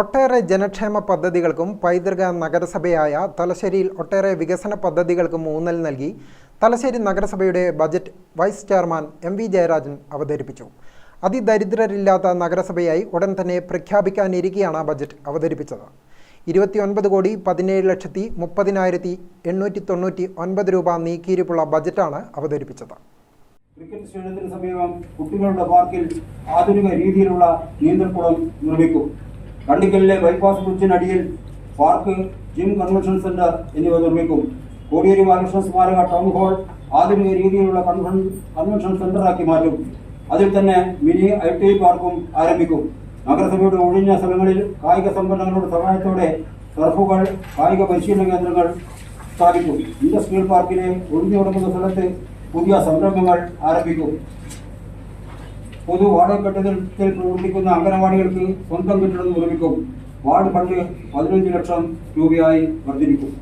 ഒട്ടേറെ ജനക്ഷേമ പദ്ധതികൾക്കും പൈതൃക നഗരസഭയായ തലശ്ശേരിയിൽ ഒട്ടേറെ വികസന പദ്ധതികൾക്കും ഊന്നൽ നൽകി തലശ്ശേരി നഗരസഭയുടെ budget vice chairman M V Jayarajan അവതരിപ്പിച്ചു. അതിദരിദ്രരില്ലാത്ത നഗരസഭയായി ഉടൻ തന്നെ പ്രഖ്യാപിക്കാനിരിക്കെയാണ് ബജറ്റ് അവതരിപ്പിച്ചത്. ഇരുപത്തിയൊൻപത് കോടി പതിനേഴ് ലക്ഷത്തി മുപ്പതിനായിരത്തി എണ്ണൂറ്റി തൊണ്ണൂറ്റി ഒൻപത് രൂപ നീക്കിയിരിപ്പുള്ള ബജറ്റാണ് അവതരിപ്പിച്ചത്. ക്രിക്കറ്റ് സ്റ്റേഡിയത്തിന് സമീപം കുട്ടികളുടെ പാർക്കിൽ ആധുനിക രീതിയിലുള്ള നീന്തൽക്കുളം നിർമ്മിക്കും. കണ്ടിക്കലിലെ ബൈപ്പാസ് ബ്രിഡ്ജിനടിയിൽ പാർക്ക് ജിം കൺവെൻഷൻ സെന്റർ എന്നിവ നിർമ്മിക്കും. കോടിയേരി ബാലകൃഷ്ണ സ്മാരക ടൗൺ ഹാൾ ആധുനിക രീതിയിലുള്ള കൺവെൻ കൺവെൻഷൻ സെന്ററാക്കി മാറ്റും. അതിൽ തന്നെ മിനി ഐ ടി പാർക്കും ആരംഭിക്കും. നഗരസഭയുടെ ഒഴിഞ്ഞ സ്ഥലങ്ങളിൽ കായിക സംഘടനകളുടെ സഹായത്തോടെ ടർഫുകൾ കായിക പരിശീലന കേന്ദ്രങ്ങൾ സ്ഥാപിക്കും. ഇൻഡസ്ട്രിയൽ പാർക്കിലെ ഒഴിഞ്ഞു കിടക്കുന്ന സ്ഥലത്ത് പുതിയ സംരംഭങ്ങൾ ആരംഭിക്കും. പൊതു വാടക കെട്ടിടത്തിൽ പ്രവർത്തിക്കുന്ന അംഗനവാടികൾക്ക് സ്വന്തം കെട്ടിടം നിർമ്മിക്കും. വാർഡ് ഫണ്ട് പതിനഞ്ച് ലക്ഷം രൂപയായി വർദ്ധിപ്പിക്കും.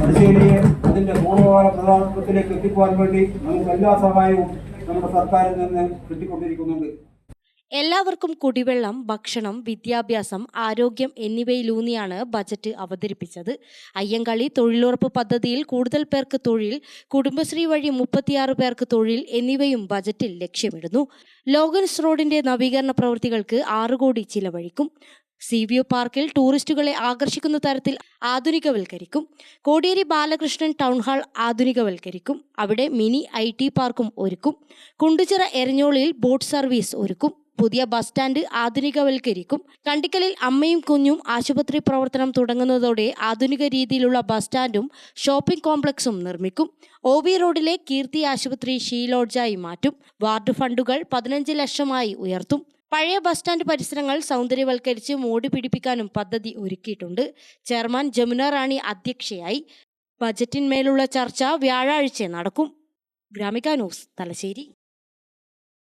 തലശ്ശേരിയെ അതിന്റെ പൂർവകാല പ്രധാനത്തിലേക്ക് എത്തിക്കുവാൻ വേണ്ടി നമുക്ക് എല്ലാ സഹായവും നമ്മുടെ സർക്കാരിൽ നിന്ന് കിട്ടിക്കൊണ്ടിരിക്കുന്നുണ്ട്. എല്ലാവർക്കും കുടിവെള്ളം ഭക്ഷണം വിദ്യാഭ്യാസം ആരോഗ്യം എന്നിവയിലൂന്നിയാണ് ബജറ്റ് അവതരിപ്പിച്ചത്. അയ്യങ്കളി തൊഴിലുറപ്പ് പദ്ധതിയിൽ കൂടുതൽ പേർക്ക് തൊഴിൽ കുടുംബശ്രീ വഴി മുപ്പത്തിയാറ് പേർക്ക് തൊഴിൽ എന്നിവയും ബജറ്റിൽ ലക്ഷ്യമിടുന്നു. ലോഗൻസ് റോഡിന്റെ നവീകരണ പ്രവൃത്തികൾക്ക് ആറ് കോടി ചിലവഴിക്കും. സി വ്യൂ പാർക്കിൽ ടൂറിസ്റ്റുകളെ ആകർഷിക്കുന്ന തരത്തിൽ ആധുനികവൽക്കരിക്കും. കോടിയേരി ബാലകൃഷ്ണൻ ടൗൺ ഹാൾ ആധുനികവൽക്കരിക്കും. അവിടെ മിനി ഐ ടി പാർക്കും ഒരുക്കും. കുണ്ടുചിറ എരഞ്ഞോളിയിൽ ബോട്ട് സർവീസ് ഒരുക്കും. പുതിയ ബസ് സ്റ്റാൻഡ് ആധുനികവൽക്കരിക്കും. കണ്ടിക്കലിൽ അമ്മയും കുഞ്ഞും ആശുപത്രി പ്രവർത്തനം തുടങ്ങുന്നതോടെ ആധുനിക രീതിയിലുള്ള ബസ് സ്റ്റാൻഡും ഷോപ്പിംഗ് കോംപ്ലക്സും നിർമ്മിക്കും. ഒ വി റോഡിലെ കീർത്തി ആശുപത്രി ഷീലോഡ്ജായി മാറ്റും. വാർഡ് ഫണ്ടുകൾ പതിനഞ്ച് ലക്ഷമായി ഉയർത്തും. പഴയ ബസ് സ്റ്റാൻഡ് പരിസരങ്ങൾ സൗന്ദര്യവൽക്കരിച്ച് മോടി പിടിപ്പിക്കാനും പദ്ധതി ഒരുക്കിയിട്ടുണ്ട്. ചെയർമാൻ ജമുന റാണി അധ്യക്ഷയായി. ബജറ്റിന്മേലുള്ള ചർച്ച വ്യാഴാഴ്ച നടക്കും. ഗ്രാമിക ന്യൂസ് തലശ്ശേരി.